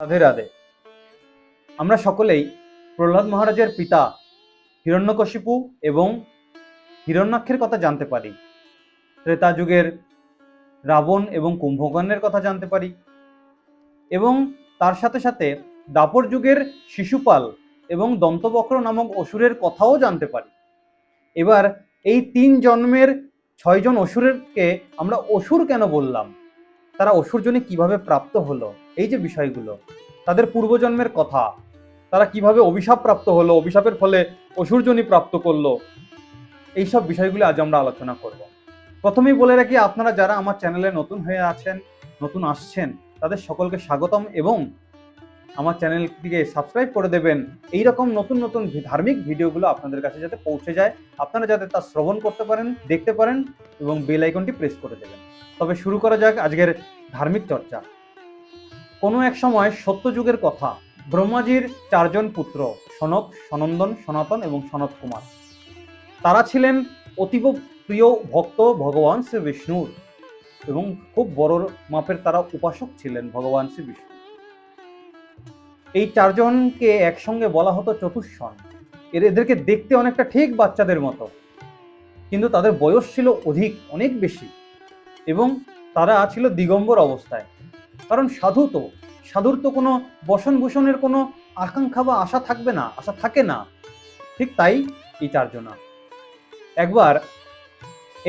রাধে রাধে। আমরা সকলেই প্রহ্লাদ মহারাজের পিতা, হিরণ্যকশিপু এবং হিরণ্যাক্ষের কথা জানতে পারি। ত্রেতা যুগের রাবণ এবং কুম্ভকর্ণের কথা জানতে পারি। এবং তার সাথে সাথে দাপর যুগের শিশুপাল এবং দন্তবক্র নামক অসুরের কথাও জানতে পারি। এবার এই তিন জন্মের ছয়জন অসুরেরকে আমরা অসুর কেন বললাম? তারা অসুরজনে কীভাবে প্রাপ্ত হলো? এই যে বিষয়গুলো, তাদের পূর্বজন্মের কথা, তারা কীভাবে অভিশাপ প্রাপ্ত হলো, অভিশাপের ফলে অসুরজনী প্রাপ্ত করল, এইসব বিষয়গুলো আজ আমরা আলোচনা করব। প্রথমেই বলে রাখি, আপনারা যারা আমার চ্যানেলে নতুন হয়ে আছেন, নতুন আসছেন, তাদের সকলকে স্বাগতম এবং আমার চ্যানেলটিকে সাবস্ক্রাইব করে দেবেন। এই রকম নতুন নতুন ধার্মিক ভিডিওগুলো আপনাদের কাছে যাতে পৌঁছে যায়, আপনারা যাতে তা শ্রবণ করতে পারেন, দেখতে পারেন এবং বেল আইকনটি প্রেস করে দেবেন। তবে শুরু করা যাক আজকের ধার্মিক চর্চা। কোনো এক সময় সত্যযুগের কথা, ব্রহ্মাজির চারজন পুত্র, সনক, সনন্দন, সনাতন এবং সনত কুমার। তারা ছিলেন অতীব প্রিয় ভক্ত ভগবান শ্রী বিষ্ণুর এবং খুব বড় মাপের তারা উপাসক ছিলেন ভগবান শ্রী বিষ্ণু এই চারজনকে একসঙ্গে বলা হতো চতুষ্ষণ। এর, এদেরকে দেখতে অনেকটা ঠিক বাচ্চাদের মতো, কিন্তু তাদের বয়স ছিল অধিক, অনেক বেশি এবং তারা ছিল দিগম্বর অবস্থায়। কারণ সাধু তো। সাধুর তো কোনো বসন ভূষণের কোনো আকাঙ্ক্ষা বা আশা থাকবে না, আশা থাকে না। ঠিক তাই এই চারজনা একবার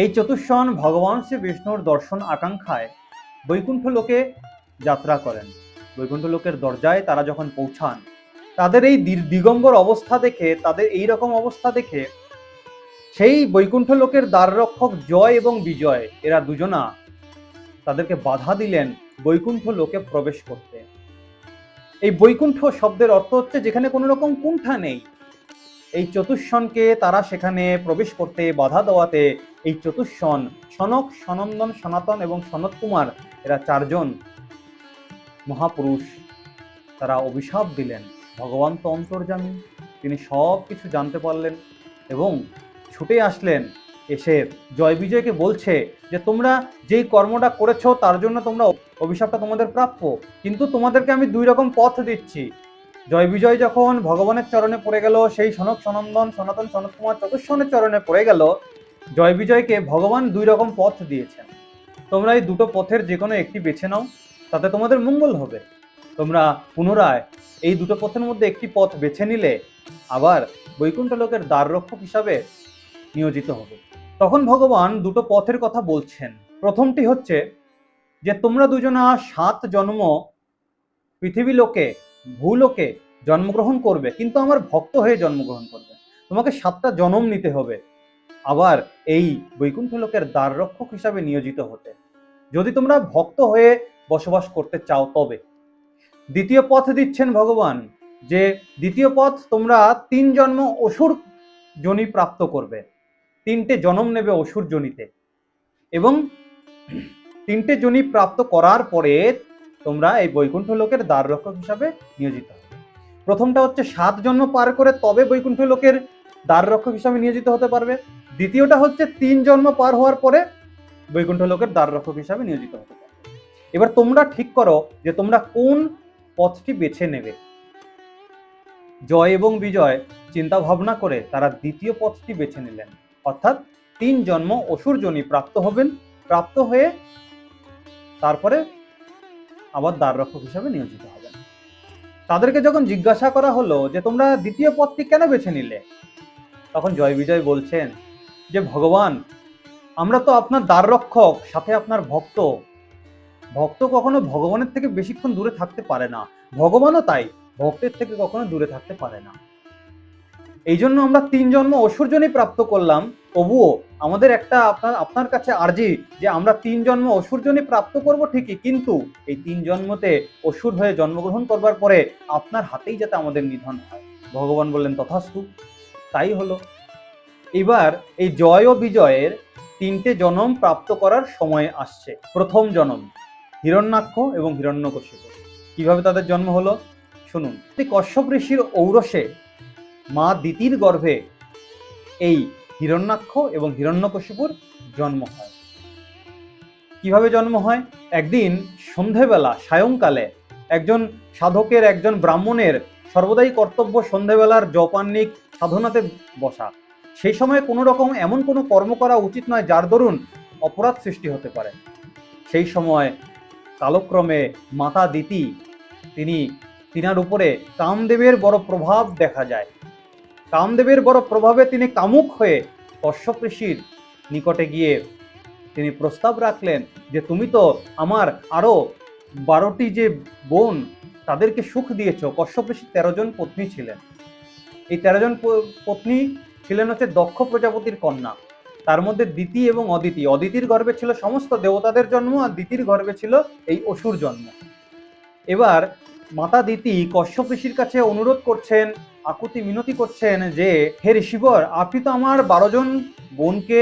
এই চতুষ্ষণ ভগবান শ্রী বিষ্ণুর দর্শন আকাঙ্ক্ষায় বৈকুণ্ঠ লোকে যাত্রা করেন। বৈকুণ্ঠ লোকের দরজায় তারা যখন পৌঁছান, তাদের এই দিগম্বর অবস্থা দেখে, তাদের এই রকম অবস্থা দেখে সেই বৈকুণ্ঠ লোকের দ্বাররক্ষক জয় এবং বিজয়, এরা দুজনা তাদেরকে বাধা দিলেন বৈকুণ্ঠ লোকে প্রবেশ করতে। এই বৈকুণ্ঠ শব্দের অর্থ হচ্ছে যেখানে কোনো রকম কুণ্ঠা নেই। এই চতুষ্ষণকে তারা সেখানে প্রবেশ করতে বাধা দেওয়াতে এই চতুষ্ষণ সনক, সনন্দন, সনাতন এবং সনত কুমার এরা চারজন মহাপুরুষ। তারা অভিশাপ দিলেন, ভগবান তো অন্তর্জামী তিনি সব কিছু জানতে পারলেন এবং ছুটে আসলেন এসে জয় বিজয়কে বলছে যে, তোমরা যেই কর্মটা করেছ, তার জন্য তোমরা অভিশাপটা তোমাদের প্রাপ্য। কিন্তু তোমাদেরকে আমি দুই রকম পথ দিচ্ছি। জয় বিজয় যখন ভগবানের চরণে পড়ে গেল, সেই সনক সনন্দন, সনাতন সনত কুমার চতুর্শনের চরণে পড়ে গেল, জয় বিজয়কে ভগবান দুই রকম পথ দিয়েছেন। তোমরা এই দুটো পথের যে কোনো একটি বেছে নাও, তাতে তোমাদের মঙ্গল হবে। তোমরা পুনরায় এই দুটো পথের মধ্যে একটি পথ বেছে নিলে, আবার বৈকুণ্ঠ লোকের দ্বাররক্ষক হিসাবে নিয়োজিত হবে। তখন ভগবান দুটো পথের কথা বলছেন। প্রথমটি হচ্ছে যে, তোমরা দুজনা সাত জন্ম পৃথিবী লোকে, ভূলোকে জন্মগ্রহণ করবে, কিন্তু আমার ভক্ত হয়ে জন্মগ্রহণ করবে। তোমাকে সাতটা জন্ম নিতে হবে। আবার এই বৈকুণ্ঠ লোকের দ্বাররক্ষক হিসাবে নিয়োজিত হতে। যদি তোমরা ভক্ত হয়ে বসবাস করতে চাও তবে। দ্বিতীয় পথ দিচ্ছেন ভগবান যে, দ্বিতীয় পথ তোমরা তিন জন্ম অসুর জনি প্রাপ্ত করবে। তিনটে জনম নেবে অসুর জনিতে। এবং তিনটে জনি প্রাপ্ত করার পরে তোমরা এই বৈকুণ্ঠ লোকের দ্বার রক্ষক হিসাবে নিয়োজিত হবে। প্রথমটা হচ্ছে সাত জন্ম পার করে তবে বৈকুণ্ঠ লোকের দ্বার রক্ষক হিসাবে নিয়োজিত হতে পারবে। দ্বিতীয়টা হচ্ছে তিন জন্ম পার হওয়ার পরে বৈকুণ্ঠ লোকের দ্বার রক্ষক হিসাবে নিয়োজিত হতে পারবে। এবার তোমরা ঠিক করো যে তোমরা কোন পথটি বেছে নেবে। জয় এবং বিজয় চিন্তা ভাবনা করে তারা দ্বিতীয় পথটি বেছে নিলেন। অর্থাৎ তিন জন্ম অসুর জনি প্রাপ্ত হবেন, প্রাপ্ত হয়ে তারপরে আবার দ্বাররক্ষক হিসাবে নিয়োজিত হবেন। তাদেরকে যখন জিজ্ঞাসা করা হলো যে, তোমরা দ্বিতীয় পথটি কেন বেছে নিলে? তখন জয় বিজয় বলছেন যে, ভগবান, আমরা তো আপনার দ্বাররক্ষক সাথে আপনার ভক্ত। ভক্ত কখনো ভগবানের থেকে বেশিক্ষণ দূরে থাকতে পারে না। ভগবানও তাই, ভক্তের থেকে কখনো দূরে থাকতে পারে না। এই জন্য আমরা তিন জন্ম অসুরজনই প্রাপ্ত করলাম। তবুও আমাদের একটা আপনার আপনার কাছে আর্জি যে আমরা তিন জন্ম অসুরজনই প্রাপ্ত করব ঠিকই, কিন্তু এই তিন জন্মতে অসুর হয়ে জন্মগ্রহণ করবার পরে আপনার হাতেই যাতে আমাদের নিধন হয়। ভগবান বললেন, তথাস্তু। তাই হলো। এবার এই জয় ও বিজয়ের তিনটে জনম প্রাপ্ত করার সময় আসছে। প্রথম জনম, হিরণ্যাক্ষ এবং হিরণ্যকশিপু। কীভাবে তাদের জন্ম হলো? শুনুন। কশ্যপ ঋষির ঔরসে মা দিতির গর্ভে এই হিরণ্যাক্ষ এবং হিরণ্যকশিপুর জন্ম হয়। কীভাবে জন্ম হয়? একদিন সন্ধেবেলা, সায়ংকালে একজন সাধকের একজন ব্রাহ্মণের সর্বদাই কর্তব্য সন্ধেবেলার জপান্নিক সাধনাতে বসা। সেই সময় কোনো রকম এমন কোনো কর্ম করা উচিত নয় যার দরুন অপরাধ সৃষ্টি হতে পারে। সেই সময় কালক্রমে মাতা দিতি, তিনি তিনার উপরে কামদেবের বড় প্রভাব দেখা যায়। কামদেবের বড় প্রভাবে তিনি কামুক হয়ে কশ্যপ ঋষির নিকটে গিয়ে তিনি প্রস্তাব রাখলেন যে তুমি তো আমার আরও বারোটি যে বোন, তাদেরকে সুখ দিয়েছ। কশ্যপ ঋষির তেরো জন পত্নী ছিলেন। এই তেরো জন পত্নী ছিলেন হচ্ছে দক্ষ প্রজাপতির কন্যা। তার মধ্যে দিতি এবং অদিতি অদিতির গর্ভে ছিল সমস্ত দেবতাদের জন্ম, আর দিতির গর্ভে ছিল এই অসুর জন্ম। এবার মাতা দিতি কশ্যপ ঋষির কাছে অনুরোধ করছেন, আকুতি মিনতি করছেন যে, হে ঋষিবর আপনি তো আমার বারো জন বোনকে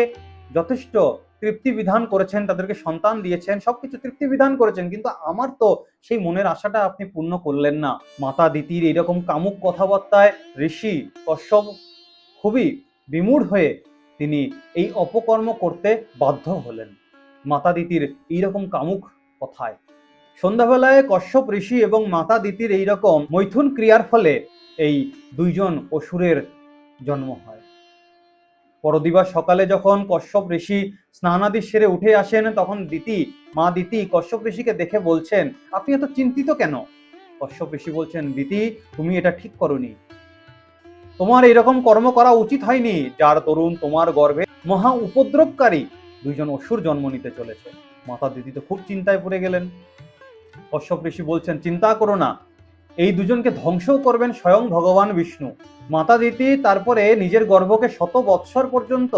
যথেষ্ট তৃপ্তি বিধান করেছেন, তাদেরকে সন্তান দিয়েছেন, সবকিছু তৃপ্তি বিধান করেছেন, কিন্তু আমার তো সেই মনের আশাটা আপনি পূর্ণ করলেন না। মাতা দিতির এরকম কামুক কথাবার্তায় ঋষি কশ্যপ খুবই বিমূঢ় হয়ে তিনি এই অপকর্ম করতে বাধ্য হলেন। মাতা দিতির এইরকম কামুক কথায়। সন্ধ্যাবেলায় কশ্যপ ঋষি এবং মাতা দিতির এইরকম মৈথুন ক্রিয়ার ফলে এই দুইজন অসুরের জন্ম হয়। পরদিবা সকালে যখন কশ্যপ ঋষি স্নানাদি সেরে উঠে আসেন, তখন দিতি, মা দিতি কশ্যপ ঋষিকে দেখে বলছেন, আপনি এত চিন্তিত কেন? কশ্যপ ঋষি বলছেন, দিতি, তুমি এটা ঠিক করনি। তোমার এরকম কর্ম করা উচিত হয়নি, যার তরুণ তোমার গর্ভে মহা উপদ্রবকারী দুইজন অসুর জন্ম নিতে চলেছে। মাতা দিদি তো খুব চিন্তায় পড়ে গেলেন। কশ্যপ ঋষি বলছেন, চিন্তা করো না। এই দুজনকে ধ্বংসও করবেন স্বয়ং ভগবান বিষ্ণু। মাতা দিতি তারপরে নিজের গর্ভকে শত বৎসর পর্যন্ত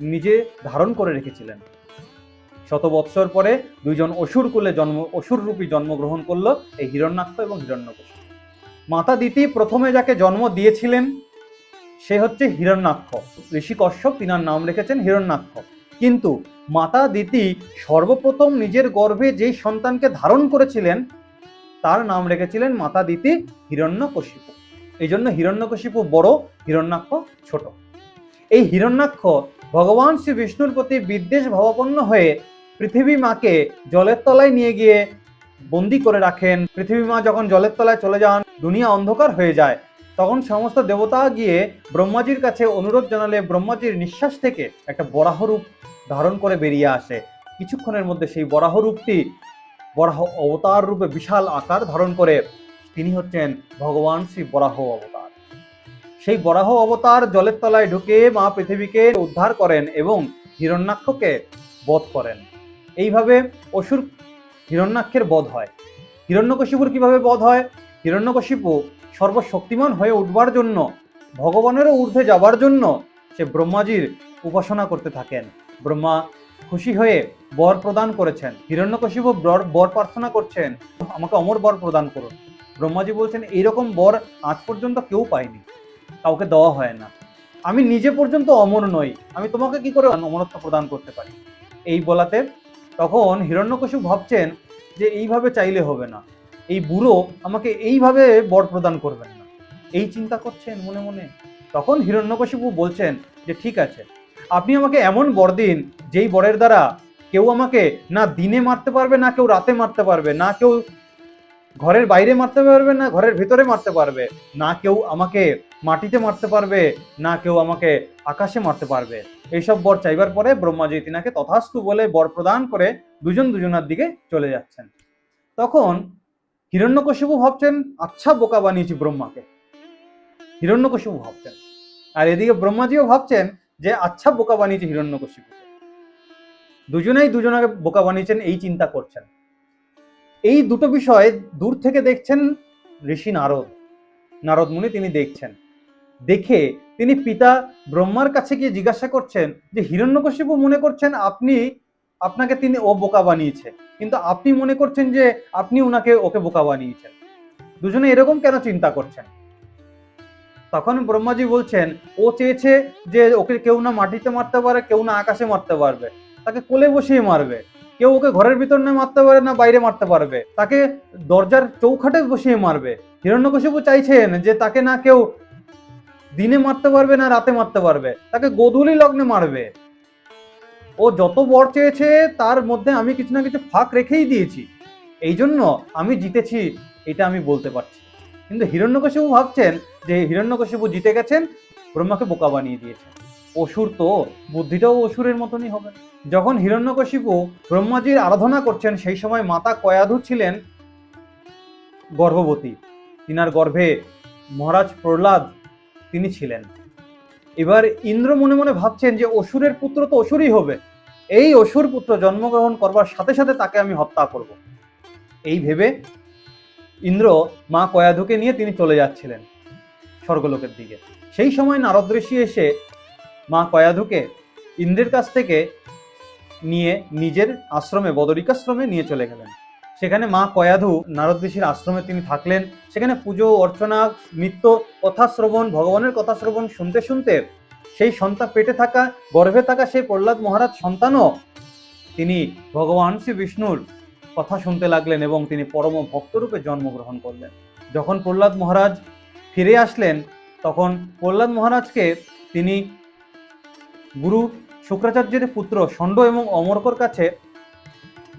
নিজে ধারণ করে রেখেছিলেন। শত বৎসর পরে দুইজন অসুর কুলে জন্ম, অসুর রূপী জন্মগ্রহণ করল এই হিরণ্যাক্ষ এবং হিরণ্যকশিপু মাতা দিতি প্রথমে যাকে জন্ম দিয়েছিলেন, সে হচ্ছে হিরণ্যাক্ষ। ঋষি কশ্যপ, তিনার নাম রেখেছেন হিরণ্যাক্ষ। কিন্তু মাতা দিতি সর্বপ্রথম নিজের গর্ভে যেই সন্তানকে ধারণ করেছিলেন, তার নাম রেখেছিলেন মাতা দিতি হিরণ্যকশিপু। এই জন্য হিরণ্যকশিপু বড়, হিরণ্যাক্ষ ছোট। এই হিরণ্যাক্ষ ভগবান শ্রী বিষ্ণুর প্রতি বিদ্বেষ ভাবাপন্ন হয়ে পৃথিবী মাকে জলের তলায় নিয়ে গিয়ে বন্দি করে রাখেন। পৃথিবী মা যখন জলের তলায় চলে যান, দুনিয়া অন্ধকার হয়ে যায়। তখন সমস্ত দেবতা গিয়ে ব্রহ্মাজির কাছে অনুরোধ জানালে ব্রহ্মাজির নিঃশ্বাস থেকে একটা বরাহ রূপ ধারণ করে বেরিয়ে আসে। কিছুক্ষণের মধ্যে সেই বরাহ রূপটি বরাহ অবতার রূপে বিশাল আকার ধারণ করে তিনি হচ্ছেন ভগবান শ্রী বরাহ অবতার। সেই বরাহ অবতার জলের তলায় ঢুকে মা পৃথিবীকে উদ্ধার করেন এবং হিরণ্যাক্ষকে বধ করেন। এইভাবে অসুর হিরণ্যাক্ষের বধ হয়। হিরণ্যকশিপুর কীভাবে বধ হয়? হিরণ্যকশিপু সর্বশক্তিমান হয়ে উঠবার জন্য, ভগবানেরও ঊর্ধ্বে যাবার জন্য সে ব্রহ্মাজির উপাসনা করতে থাকেন। ব্রহ্মা খুশি হয়ে বর প্রদান করেছেন। হিরণ্যকশিপু বর বর প্রার্থনা করছেন, আমাকে অমর বর প্রদান করুন। ব্রহ্মাজি বলছেন, এইরকম বর আজ পর্যন্ত কেউ পায়নি, কাউকে দেওয়া হয় না। আমি নিজে পর্যন্ত অমর নই, আমি তোমাকে কি করে অমরত্ব প্রদান করতে পারি? এই বলাতে তখন হিরণ্যকশিপু ভাবছেন যে এইভাবে চাইলে হবে না। এই বুড়ো আমাকে এইভাবে বর প্রদান করবেন না। এই চিন্তা করছেন মনে মনে? তখন হিরণ্যকশিপু বলছেন যে, ঠিক আছে, আপনি আমাকে এমন বর দিন, যেই বরের দ্বারা কেউ আমাকে না দিনে মারতে পারবে, না কেউ রাতে মারতে পারবে, না কেউ ঘরের বাইরে মারতে পারবে, না ঘরের ভিতরে মারতে পারবে, না কেউ আমাকে মাটিতে মারতে পারবে, না কেউ আমাকে আকাশে মারতে পারবে। এইসব বর চাইবার পরে ব্রহ্মাজি তিনাকে তথাস্তু বলে বর প্রদান করে দুজন দুজনার দিকে চলে যাচ্ছেন। তখন হিরণ্যকশিপু ভাবছেন আচ্ছা বোকা বানিয়েছি ব্রহ্মাকে। হিরণ্যকশিপু ভাবছেন। আর এদিকে ব্রহ্মাজিও ভাবছেন যে আচ্ছা বোকা বানিয়েছে হিরণ্যকশিপুকে। দুজনেই দুজনাকে বোকা বানিয়েছেন, এই চিন্তা করছেন। এই দুটো বিষয় দূর থেকে দেখছেন ঋষি নারদ। নারদ মুনি তিনি দেখছেন। দেখে তিনি পিতা ব্রহ্মার কাছে গিয়ে জিজ্ঞাসা করছেন যে, হিরণ্যকশিপু মনে করছেন আপনি আপনাকে তিনি ও বোকা বানিয়েছে। কিন্তু আপনি মনে করছেন যে আপনি ওনাকে ওকে বোকা বানিয়েছেন। দুজনে এরকম কেন চিন্তা করছেন? তখন ব্রহ্মাজি বলছেন, ও চেয়েছে যে ওকে কেউ না মাটিতে মারতে পারে, কেউ না আকাশে মারতে পারবে। তাকে কোলে বসিয়ে মারবে। কেউ ওকে ঘরের ভিতর না মারতে পারে না, বাইরে মারতে পারবে। তাকে দরজার চৌখাটে বসিয়ে মারবে। হিরণ্যকশিপু চাইছেন যে তাকে না কেউ দিনে মারতে পারবে না রাতে মারতে পারবে। তাকে গোধূলি লগ্নে মারবে। ও যত বর চেয়েছে, তার মধ্যে আমি কিছু না কিছু ফাঁক রেখেই দিয়েছি। এই জন্য আমি জিতেছি, এটা আমি বলতে পারছি কিন্তু হিরণ্যকশিপু ভাবছেন যে হিরণ্যকশিপু জিতে গেছেন, ব্রহ্মাকে বোকা বানিয়ে দিয়েছেন। অসুর তো, বুদ্ধিটাও অসুরের মতনই হবে। যখন হিরণ্যকশিপু ব্রহ্মাজির আরাধনা করছেন, সেই সময় মাতা কয়াধু ছিলেন গর্ভবতী। তিনার গর্ভে মহারাজ প্রহ্লাদ তিনি ছিলেন। এবার ইন্দ্র মনে মনে ভাবছেন যে অসুরের পুত্র তো অসুরই হবে। এই অসুর পুত্র জন্মগ্রহণ করবার সাথে সাথে তাকে আমি হত্যা করব। এই ভেবে ইন্দ্র মা কয়াধুকে নিয়ে তিনি চলে যাচ্ছিলেন স্বর্গলোকের দিকে। সেই সময় নারদ ঋষি এসে মা কয়াধুকে ইন্দ্রের কাছ থেকে নিয়ে নিজের আশ্রমে, বদরিকাশ্রমে নিয়ে চলে গেলেন। সেখানে মা কয়াধু নারদ ঋষির আশ্রমে তিনি থাকলেন। সেখানে পুজো, অর্চনা, নিত্য কথা শ্রবণ ভগবানের কথা শ্রবণ শুনতে শুনতে সেই সন্তান পেটে থাকা, গর্ভে থাকা সেই প্রহ্লাদ মহারাজ সন্তানও তিনি ভগবান শ্রী বিষ্ণুর কথা শুনতে লাগলেন এবং তিনি পরম ভক্তরূপে জন্মগ্রহণ করলেন। যখন প্রহ্লাদ মহারাজ ফিরে আসলেন, তখন প্রহ্লাদ মহারাজকে তিনি গুরু শুক্রাচার্যের পুত্র ষণ্ড এবং অমরকর কাছে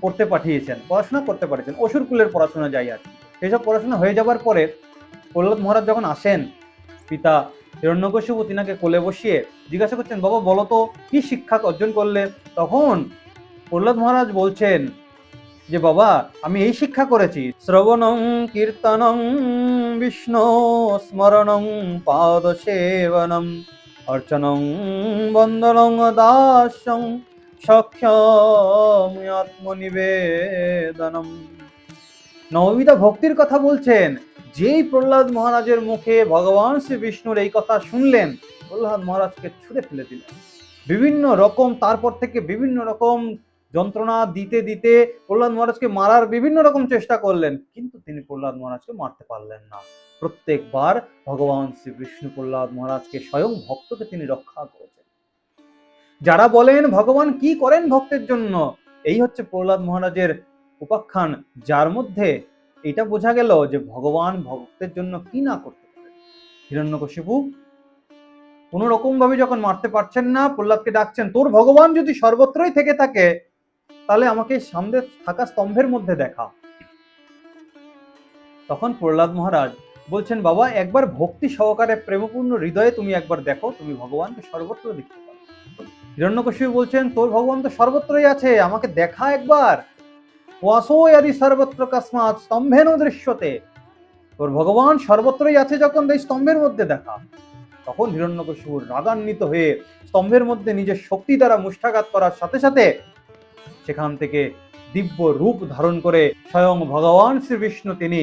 পড়তে পাঠিয়েছেন, পড়াশোনা করতে পাঠিয়েছেন অসুর কুলের পড়াশোনা যাই আর কি। সেসব পড়াশোনা হয়ে যাবার পরে প্রহ্লাদ মহারাজ যখন আসেন, পিতা হিরণ্যকশিপু তিনাকে কোলে বসিয়ে জিজ্ঞাসা করছেন, বাবা, বলো তো, কি শিক্ষা অর্জন করলে তখন প্রহ্লাদ মহারাজ বলছেন যে, বাবা, আমি এই শিক্ষা করেছি, শ্রবণং, কীর্তনং, বিষ্ণু স্মরণং পাদ সেবনম অর্চনং, বন্দনং দাস্যং সক্ষম আত্মনিবেদনম। নবমিতা ভক্তির কথা বলছেন, যেই প্রহ্লাদ মহারাজের মুখে ভগবান শ্রী বিষ্ণুর এই কথা শুনলেন, প্রহ্লাদ মহারাজকে ছুঁড়ে ফেলে দিলেন। বিভিন্ন রকম, তারপর থেকে বিভিন্ন রকম যন্ত্রণা দিতে দিতে প্রহ্লাদ মহারাজকে মারার বিভিন্ন রকম চেষ্টা করলেন, কিন্তু তিনি প্রহ্লাদ মহারাজকে মারতে পারলেন না। প্রত্যেকবার ভগবান শ্রী বিষ্ণু প্রহ্লাদ মহারাজকে স্বয়ং ভক্তকে তিনি রক্ষা করেছেন যারা বলেন, ভগবান কি করেন ভক্তের জন্য? এই হচ্ছে প্রহ্লাদ মহারাজের উপাখ্যান। যার মধ্যে এটা বোঝা গেল যে ভগবান ভক্তের জন্য কি না করতে পারে। হিরণ্যকশিপু কোনো রকম ভাবে যখন মারতে পারছেন না, প্রহ্লাদকে ডাকছেন, তোর ভগবান যদি সর্বত্রই থেকে থাকে, তাহলে আমাকে সামনে থাকা স্তম্ভের মধ্যে দেখা। তখন প্রহ্লাদ মহারাজ বলছেন, বাবা, একবার ভক্তি সহকারে প্রেমপূর্ণ হৃদয়ে তুমি একবার দেখো, তুমি ভগবানকে সর্বত্র দেখতে পারো। হিরণ্যকশিপু বলছেন, তোর ভগবান তো সর্বত্রই আছে, আমাকে দেখা একবার। ওয়াসো আদি সর্বত্র কাসমাত স্তম্ভেন দৃশ্যতে। তোর ভগবান সর্বত্রই আছে যখন এই স্তম্ভের মধ্যে দেখা। তখন হিরণ্যকশিপুর রাগান্বিত হয়ে স্তম্ভের মধ্যে নিজের শক্তি দ্বারা মুষ্ঠাঘাত করার সাথে সাথে সেখান থেকে দিব্য রূপ ধারণ করে স্বয়ং ভগবান শ্রী বিষ্ণু তিনি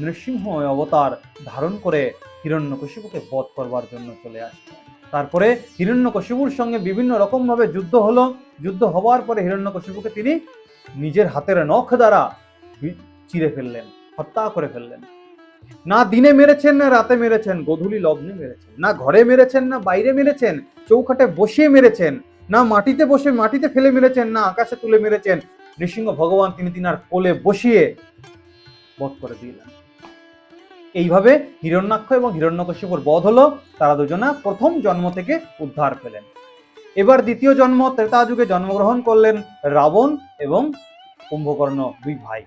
নৃসিংহ অবতার ধারণ করে হিরণ্যকশিপুকে বধ করবার জন্য চলে আসলেন। তারপরে হিরণ্যকশিপুর সঙ্গে বিভিন্ন রকমভাবে যুদ্ধ হলো। যুদ্ধ হওয়ার পরে হিরণ্যকশিপুকে তিনি নিজের হাতের নখ দ্বারা চিরে ফেললেন, হত্যা করে ফেললেন। না দিনে মেরেছেন, না রাতে মেরেছেন, গধূলি লগ্নে মেরেছেন। না ঘরে মেরেছেন, না বাইরে মেরেছেন চৌখাটে বসিয়ে মেরেছেন, না মাটিতে বসে মাটিতে ফেলে মেরেছেন, না আকাশে তুলে মেরেছেন, নৃসিংহ ভগবান তিনি তিনার কোলে বসিয়ে বধ করে দিলেন। এইভাবে হিরণ্যাক্ষ এবং হিরণ্যকশিপুর বধ হলো, তারা দুজনা প্রথম জন্ম থেকে উদ্ধার পেলেন। এবার দ্বিতীয় জন্ম ত্রেতা যুগে জন্মগ্রহণ করলেন রাবণ এবং কুম্ভকর্ণ দুই ভাই।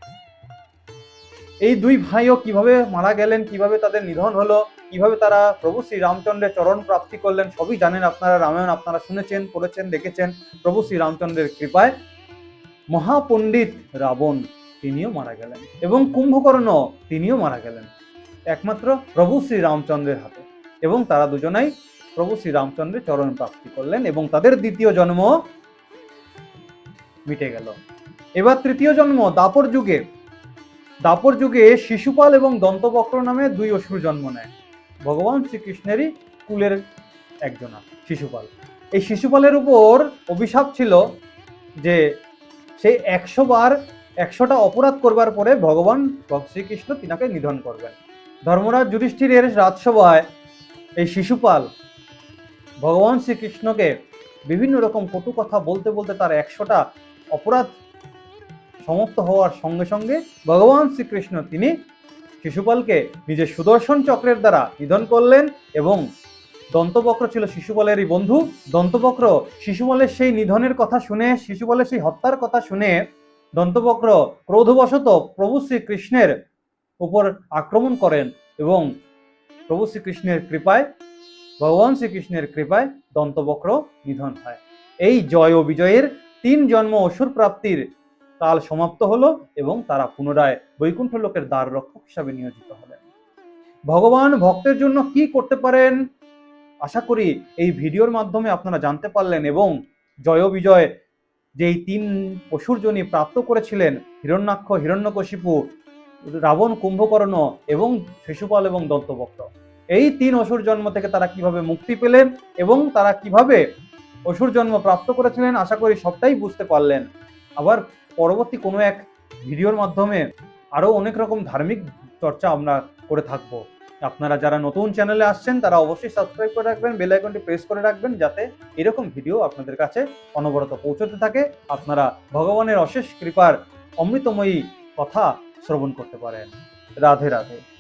এই দুই ভাইও কীভাবে মারা গেলেন, কীভাবে তাদের নিধন হলো, কীভাবে তারা প্রভু শ্রী রামচন্দ্রের চরণ প্রাপ্তি করলেন, সবই জানেন আপনারা, রামায়ণ আপনারা শুনেছেন, পড়েছেন, দেখেছেন। প্রভু শ্রী রামচন্দ্রের কৃপায় মহাপণ্ডিত রাবণ তিনিও মারা গেলেন এবং কুম্ভকর্ণ তিনিও মারা গেলেন। একমাত্র প্রভু শ্রীরামচন্দ্রের হাতে। এবং তারা দুজনাই প্রভু শ্রীরামচন্দ্রের চরণ প্রাপ্তি করলেন এবং তাদের দ্বিতীয় জন্ম মিটে গেল। এবার তৃতীয় জন্ম দাপর যুগে। দাপর যুগে শিশুপাল এবং দন্তবক্র নামে দুই অসুর জন্ম নেয়। ভগবান শ্রীকৃষ্ণেরই কুলের একজনা শিশুপাল। এই শিশুপালের উপর অভিশাপ ছিল যে সে একশো বার, একশোটা অপরাধ করবার পরে ভগবান শ্রীকৃষ্ণ তিনাকে নিধন করবেন। ধর্মরাজ যুধিষ্ঠিরের রাজসভায় এই শিশুপাল ভগবান শ্রীকৃষ্ণকে বিভিন্ন রকম কটু কথা বলতে বলতে তার একশোটা অপরাধ সমাপ্ত হওয়ার সঙ্গে সঙ্গে ভগবান শ্রীকৃষ্ণ তিনি শিশুপালকে নিজের সুদর্শন চক্রের দ্বারা নিধন করলেন এবং দন্তবক্র ছিল শিশুপালেরই বন্ধু। দন্তবক্র শিশুপালের সেই নিধনের কথা শুনে, শিশুপালের সেই হত্যার কথা শুনে দন্তবক্র ক্রোধবশত প্রভু শ্রীকৃষ্ণের উপর আক্রমণ করেন এবং প্রভু শ্রীকৃষ্ণের কৃপায়, ভগবান শ্রীকৃষ্ণের কৃপায় দন্তবক্র নিধন হয়। এই জয় ও বিজয়ের তিন জন্ম অসুর প্রাপ্তির কাল সমাপ্ত হলো এবং তারা পুনরায় বৈকুণ্ঠ লোকের দ্বার রক্ষক হিসাবে নিয়োজিত হলেন। ভগবান ভক্তের জন্য কি করতে পারেন? আশা করি এই ভিডিওর মাধ্যমে আপনারা জানতে পারলেন এবং জয় বিজয় যেই তিন অসুরজনী প্রাপ্ত করেছিলেন, হিরণ্যাক্ষ, হিরণ্যকশিপু রাবণ কুম্ভকর্ণ এবং শিশুপাল এবং দন্তবক্র এই তিন অসুর জন্ম থেকে তারা কীভাবে মুক্তি পেলেন এবং তারা কীভাবে অসুর জন্ম প্রাপ্ত করেছিলেন, আশা করি সবটাই বুঝতে পারলেন। আবার পরবর্তী কোনো এক ভিডিওর মাধ্যমে আরও অনেক রকম ধার্মিক চর্চা আমরা করে থাকব। আপনারা যারা নতুন চ্যানেলে আসছেন, তারা অবশ্যই সাবস্ক্রাইব করে রাখবেন, বেল আইকনটি প্রেস করে রাখবেন যাতে এরকম ভিডিও আপনাদের কাছে অনবরত পৌঁছতে থাকে। আপনারা ভগবানের অশেষ কৃপার অমৃতময়ী কথা শ্রবণ করতে পারেন। রাধে রাধে।